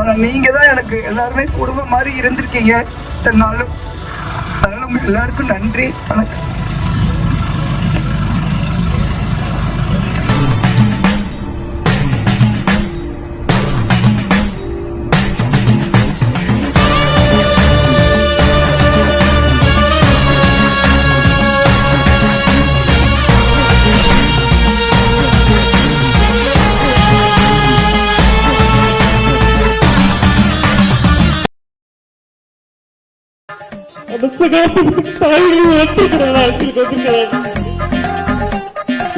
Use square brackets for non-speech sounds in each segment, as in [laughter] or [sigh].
ஆனா நீங்க தான் எனக்கு எல்லாருமே குடும்பம் மாதிரி இருந்திருக்கீங்க. இத்தனை நாளும். எல்லாருக்கும் நன்றி வணக்கம்.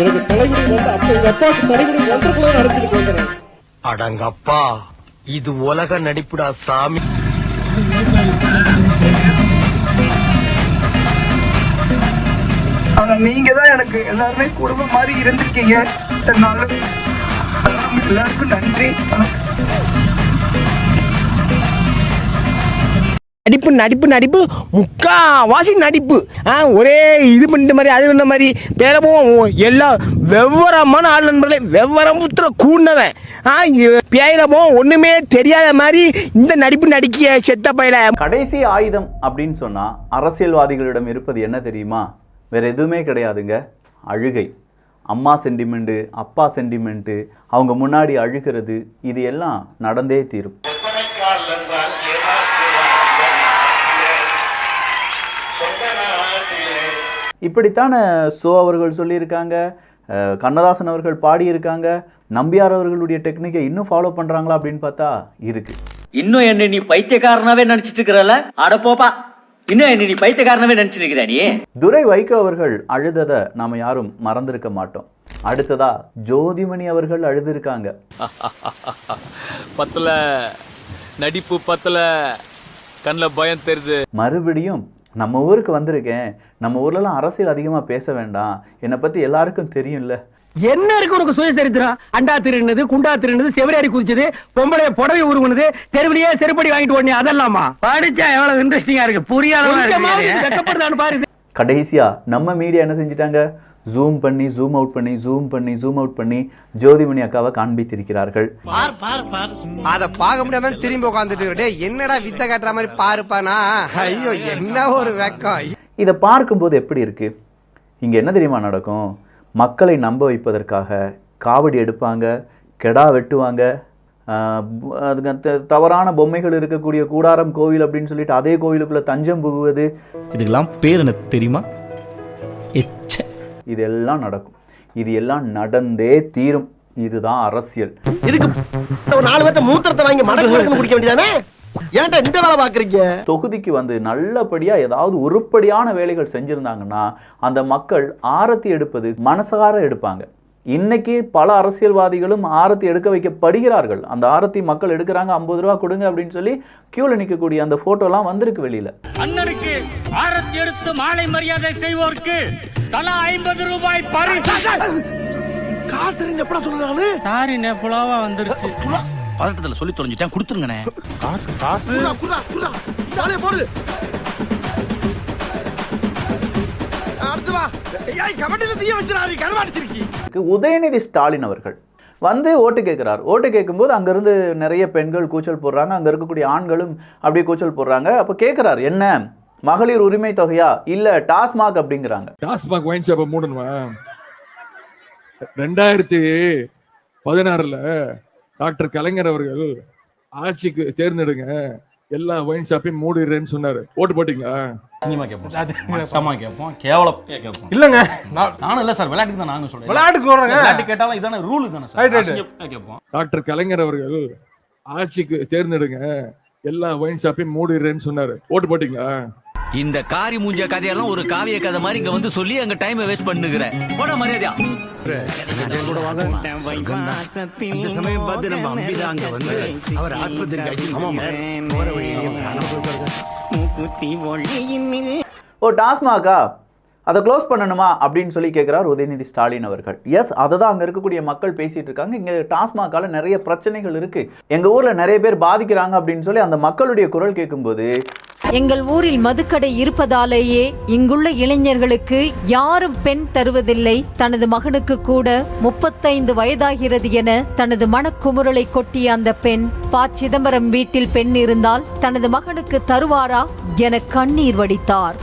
எனக்கு தலைமுறை வந்து அப்ப எங்க அப்பாவுக்கு தலைமுறை நடத்திட்டு அடங்கப்பா இது உலக நடிப்புடா சாமி. ஆனா நீங்க தான் எனக்கு எல்லாருமே குடும்பம் மாதிரி இருந்திருக்கீங்க. எல்லாருக்கும் நன்றி. நடிப்பு நடிப்பு நடிப்பு. முக்காவாசி நடிப்பு. ஆ ஒரே இது பண்ணிட்ட மாதிரி அது பண்ண மாதிரி. பேரவும் எல்லாம் வெவ்வரமான ஆள் நண்பர்களே வெவ்வரம் புத்திர கூண்டவன். ஆ பேயிலமோ ஒன்றுமே தெரியாத மாதிரி இந்த நடிப்பு நடிக்க செத்த பையில. கடைசி ஆயுதம் அப்படின்னு சொன்னா அரசியல்வாதிகளிடம் இருப்பது என்ன தெரியுமா? வேற எதுவுமே கிடையாதுங்க. அழுகை. அம்மா சென்டிமெண்ட்டு அப்பா சென்டிமெண்ட்டு அவங்க முன்னாடி அழுகிறது இது எல்லாம் நடந்தே தீரும். இப்படித்தானே சோ அவர்கள் சொல்லியிருக்காங்க கண்ணதாசன் அவர்கள் பாடியிருக்காங்க நம்பியார் அவர்களுடைய டெக்னிக்கை இன்னும் ஃபாலோ பண்ணுறாங்களா அப்படின்னு பார்த்தா இருக்கு. இன்னும் என்ன நீ பைத்தியக்காரனாவே நினைச்சிட்டு இருக்கிறல அட போப்பா இன்னும் என்ன நீ பைத்தியக்காரனாவே நினைச்சிட்டு இருக்கிற நீ? துரை வைகோ அவர்கள் அழுததை நாம் யாரும் மறந்திருக்க மாட்டோம். அடுத்ததா ஜோதிமணி அவர்கள் அழுதுருக்காங்க. [laughs] பத்தல நடிப்பு பத்தல கண்ணில் பயம் தெரியுது. மறுபடியும் நம்ம ஊருக்கு வந்திருக்கேன். நம்ம ஊர்லலாம் அரசியல் அதிகமாக பேச வேண்டாம். என்னை பற்றி எல்லாருக்கும் தெரியும்ல. என்ன இருக்கு உனக்கு சுயசரித்திரம் அண்டா திருடுனது குண்டா திருடுனது செவரேறி குதிச்சது பொம்பளை புடவை உருகுனது தெருவிலேயே செருப்படி வாங்கிட்டு ஓடனே அதெல்லாமா? படிச்சா எவ்வளவு இன்ட்ரெஸ்டிங்கா இருக்கு. புரியாத பாரு. கடைசியாக நம்ம மீடியா என்ன செஞ்சிட்டாங்க? ஜூம் பண்ணி ஜூம் அவுட் பண்ணி ஜூம் பண்ணி ஜூம் அவுட் பண்ணி ஜோதிமணி அக்காவை காண்பித்திருக்கிறார்கள். அத பார்க்க முடியாம திரும்பி உட்காந்துட்டு டேய் என்னடா வித்த காட்டுற மாதிரி பாருப்பானா ஐயோ என்ன ஒரு வெக்கம். இதை பார்க்கும்போது எப்படி இருக்கு? இங்கே என்ன தெரியுமா நடக்கும்? மக்களை நம்ப வைப்பதற்காக காவடி எடுப்பாங்க கெடா வெட்டுவாங்க அதுக்கு தவறான பொம்மைகள் இருக்கக்கூடிய கூடாரம் கோவில் அப்படின்னு சொல்லிட்டு அதே கோவிலுக்குள்ள தஞ்சம் புகுவது. இதுக்கெல்லாம் பேர் என்ன தெரியுமா? இதெல்லாம் நடக்கும். இது எல்லாம் நடந்தே தீரும். இதுதான் அரசியல். இதுக்கு ஒரு நாலு பேர்த்த மூத்திரத்தை வாங்கி மடக்கு மடக்கு குடிக்க வேண்டியதானே? ஏன்டா இந்த வேலை பாக்குறீங்க தொகுதிக்கு வந்து நல்லபடியா ஏதாவது உருப்படியான வேலைகள் செஞ்சிருந்தாங்கன்னா அந்த மக்கள் ஆரத்தி எடுப்பது மனசார எடுப்பாங்க. இன்னைக்கு பல அரசியல்வாதிகளும் ஆரத்தி எடுக்க வைக்கப்படுகிறார்கள். அந்த ஆரத்தி மக்கள் எடுக்கிறாங்க ஐம்பது ரூபா கொடுங்க அப்படின்னு சொல்லி கியூல நிற்கக்கூடிய அந்த போட்டோலாம் வந்திருக்கு வெளியில. அண்ணனுக்கு ஆரத்தி எடுத்து மாலை மரியாதை செய்வோருக்கு தலா ஐம்பது ரூபாய் பரிசு. காசு எப்படா சொல்றானு? சாரி புலாவா வந்துருச்சு பதட்டத்தில் சொல்லி தொலைஞ்சிட்டேன் கொடுத்துருங்கண்ணே. குடா குடா குடா தானே போடு. உதயநிதி ஸ்டாலின் அவர்கள் வந்து ஓட்டு கேட்குறார் ஓட்டு கேட்கும்போது அங்கேருந்து நிறைய பெண்கள் கூச்சல் போடுறாங்க அங்கே இருக்கக்கூடிய ஆண்களும் அப்படியே கூச்சல் போடுறாங்க அப்போ கேட்குறார் என்ன மகளிர் உரிமை தொகையா இல்லை டாஸ்மாக் அப்படிங்கிறாங்க டாஸ்மாக் ஒயின் ஷாப்பை மூடணுமா ரெண்டாயிரத்தி பதினாறுல டாக்டர் கலைஞர் அவர்கள் ஆட்சிக்கு தேர்ந்தெடுங்க எல்லா ஒயின் ஷாப்பையும் மூடிடுறேன்னு சொன்னாரு. ஓட்டு போட்டீங்களா? சினிமா கேட்போம் மட்டமா கேட்போம் கேவலம் கேட்போம் இல்லங்க. நானும் இல்ல சார் விளையாட்டுக்கு தான் நானும் சொல்றேன். விளையாட்டுக்கு வர்றேங்க. விளையாட்டு கேட்டாலும் இதான ரூல் தானே சார். கேட்போம் டாக்டர் கலைஞர் அவர்கள் ஆட்சிக்கு தேர்ந்தெடுங்க. எல்லா ஒயின் ஷாப்பையும் மூடிடுறேன்னு சொன்னாரு. ஓட்டு போட்டீங்களா? இந்த காரி மூஞ்ச கதையெல்லாம் ஒரு காவிய கதை மாதிரி இங்க வந்து சொல்லி அங்க டைம் வேஸ்ட் பண்ணுகிற. போட மரியாதையா. இந்த சமயம் பார்த்து நம்ம அம்பிதா அங்க வந்து அவர் ஆஸ்பத்திரிக்கு போற ஓ டாஸ்மாகா? அதை க்ளோஸ் பண்ணணுமா அப்படின்னு சொல்லி கேட்குறார் உதயநிதி ஸ்டாலின் அவர்கள். எஸ் அதை தான் அங்கே இருக்கக்கூடிய மக்கள் பேசிட்டு இருக்காங்க. இங்கே டாஸ்மாகால நிறைய பிரச்சனைகள் இருக்குது எங்கள் ஊரில் நிறைய பேர் பாதிக்கிறாங்க அப்படின்னு சொல்லி அந்த மக்களுடைய குரல் கேட்கும்போது எங்கள் ஊரில் மதுக்கடை இருப்பதாலேயே இங்குள்ள இளைஞர்களுக்கு யாரும் பெண் தருவதில்லை தனது மகனுக்கு கூட முப்பத்தைந்து வயதாகிறது என தனது மனக்குமுறலை கொட்டிய அந்த பெண் ப சிதம்பரம் வீட்டில் பெண் இருந்தால் தனது மகனுக்கு தருவாரா என கண்ணீர் வடித்தார்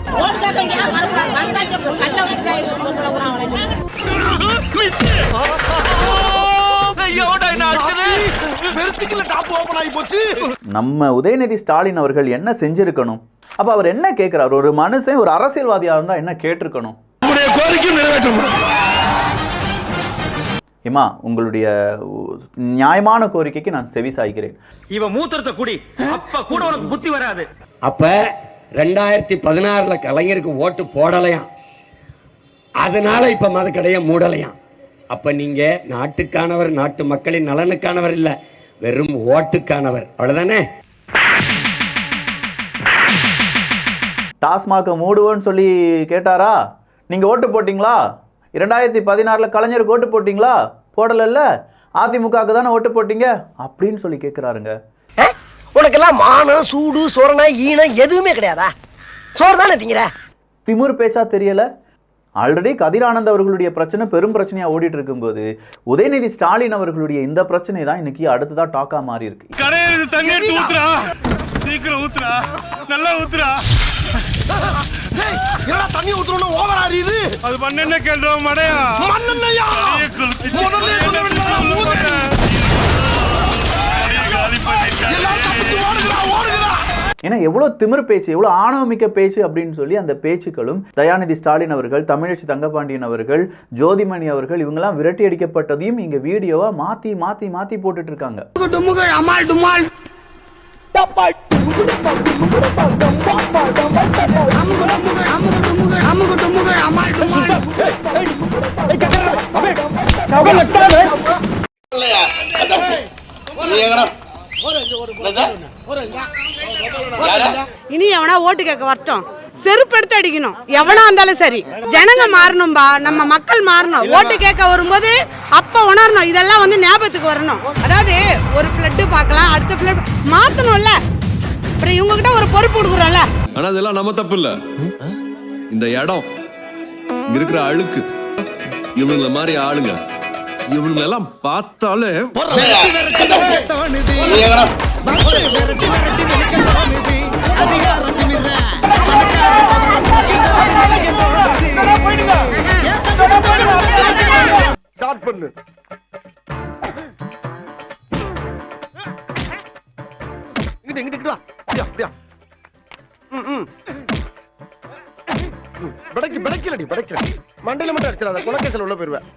நம்ம உதயநிதி ஸ்டாலின் அவர்கள் என்ன செஞ்சிருக்கணும்? அப்ப அவர் என்ன கேட்கிறார் ஒரு மனுஷன் ஒரு அரசியல்வாதியா இருந்தா என்ன கேட்டிருக்கணும்? இமா உங்களுடைய உ- நியாயமான கோரிக்கைக்கு நான் செவி சாய்க்கிறேன். இவன் மூத்திரத்தை குடி அப்ப கூட உனக்கு புத்தி வராது. அப்ப ரெண்டாயிரத்தி பதினாறுல கலைஞருக்கு ஓட்டு போடலையாம். அதனால இப்ப மதுக்கடைய மூடலையாம். அப்ப நீங்க நாட்டுக்கானவர் நாட்டு மக்களின் நலனுக்கானவர் இல்ல. வெறும் ஓட்டுக்கானவர். அவ்வளவுதானே? டாஸ்மாக மூடுவோன்னு சொல்லி கேட்டாரா? நீங்க ஓட்டு போட்டீங்களா? இரண்டாயிரத்தி பதினாறுல கலைஞருக்கு ஓட்டு போட்டீங்களா? போடலைல்ல? அதிமுகவுக்கு தானே ஓட்டு போட்டீங்க? அப்படின்னு சொல்லி கேட்கிறாருங்க உனக்கெல்லாம் மானம் சூடு சொரணை ஈனம் எதுவுமே கிடையாதா? சோறு தானே திங்கிற? திமிர் பேச்சா தெரியல. ஆல்ரெடி கதிரானந்த் அவர்களுடைய பிரச்சனை பெரும் பிரச்சனையா ஓடிட்டு இருக்கும்போது உதயநிதி ஸ்டாலின் அவர்களுடைய இந்த பிரச்சனை தான் இன்னைக்கு அடுத்ததா டாக்கா மாறி இருக்கு. சீக்கிரம் ஊத்துறா. நல்லா ஊத்துறா. தண்ணி ஊத்துறோம் ஓவர் ஆறியுது அது மண்ணெண்ண கேள்றோம் மடையா? ஏன்னா எவ்வளோ திமிர் பேச்சு எவ்வளோ ஆணவமிக்க பேச்சு அப்படின்னு சொல்லி அந்த பேச்சுக்களும் தயாநிதி ஸ்டாலின் அவர்கள் தமிழச்சி தங்கபாண்டியன் அவர்கள் ஜோதிமணி அவர்கள் இவங்கெல்லாம் விரட்டி அடிக்கப்பட்டதையும் இங்க வீடியோவா மாத்தி மாத்தி மாத்தி போட்டுட்டு இருக்காங்க டுமுக அமால் டுமால் இனி எவனா ஓட்டு கேட்க வரட்டும். செருப்பு எடுத்து அடிக்கணும். எவனா இருந்தாலும் சரி. ஜனங்க மாறணும்பா. நம்ம மக்கள் மாறணும். ஓட்டு கேட்க வரும்போது அப்ப உணரணும். இதெல்லாம் வந்து ஞாபகத்துக்கு வரணும். அதாவது ஒரு பிளட்டு பார்க்கலாம் அடுத்த பிளட் மாத்தணும்ல. அப்புறம் இவங்க கிட்ட ஒரு பொறுப்பு கொடுக்குறோம்ல. ஆனா அதெல்லாம் நம்ம தப்பு இல்ல. இந்த இடம் இங்க இருக்கிற அழுக்கு இவனுங்கள மாதிரி ஆளுங்க இவனுங்க எல்லாம் பார்த்தாலே ஸ்டார்ட் பண்ணு. இங்கிட்டு இங்கிட்டு இங்கிட்டு வா. அப்படியா அப்படியா. ம் ம். படைக்கு படைக்கலடி படைக்கல மண்டையில மட்டும் அடிச்சிடாத. குலக்கேசல் உள்ள போயிருவேன்